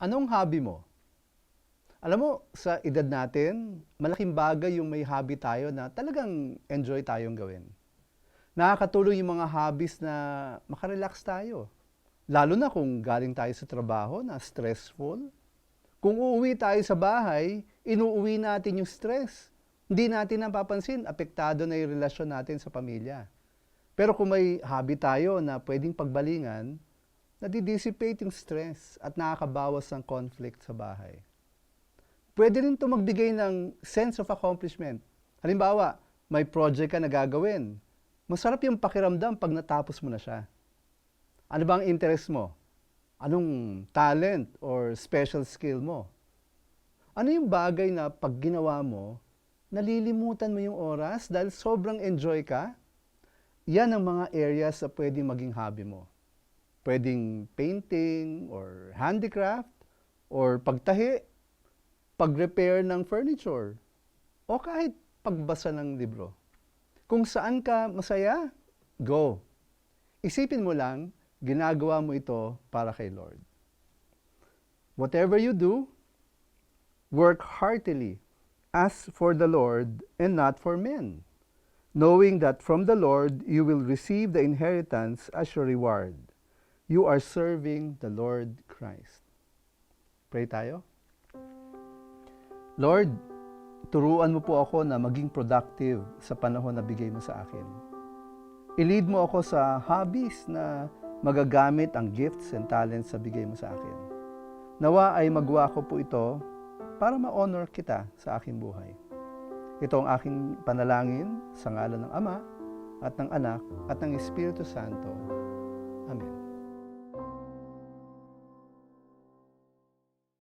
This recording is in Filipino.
Anong hobby mo? Alam mo, sa edad natin, malaking bagay yung may hobby tayo na talagang enjoy tayong gawin. Nakakatulong yung mga hobbies na makarelax tayo. Lalo na kung galing tayo sa trabaho na stressful. Kung uuwi tayo sa bahay, inuuwi natin yung stress. Hindi natin napapansin, apektado na yung relasyon natin sa pamilya. Pero kung may hobby tayo na pwedeng pagbalingan, nadidissipate yung stress at nakakabawas ng conflict sa bahay. Pwede rin ito magbigay ng sense of accomplishment. Halimbawa, may project ka na gagawin. Masarap yung pakiramdam pag natapos mo na siya. Ano bang interest mo? Anong talent or special skill mo? Ano yung bagay na pag ginawa mo, nalilimutan mo yung oras dahil sobrang enjoy ka? Yan ang mga areas na pwedeng maging hobby mo. Pwedeng painting or handicraft or pagtahi, pag-repair ng furniture o kahit pagbasa ng libro. Kung saan ka masaya, go. Isipin mo lang, ginagawa mo ito para kay Lord. Whatever you do, work heartily as for the Lord and not for men, knowing that from the Lord you will receive the inheritance as your reward. You are serving the Lord Christ. Pray tayo. Lord, turuan mo po ako na maging productive sa panahon na bigay mo sa akin. I-lead mo ako sa hobbies na magagamit ang gifts and talents sa bigay mo sa akin. Nawa ay magawa ko po ito para ma-honor kita sa aking buhay. Ito ang aking panalangin sa ngalan ng Ama at ng Anak at ng Espiritu Santo.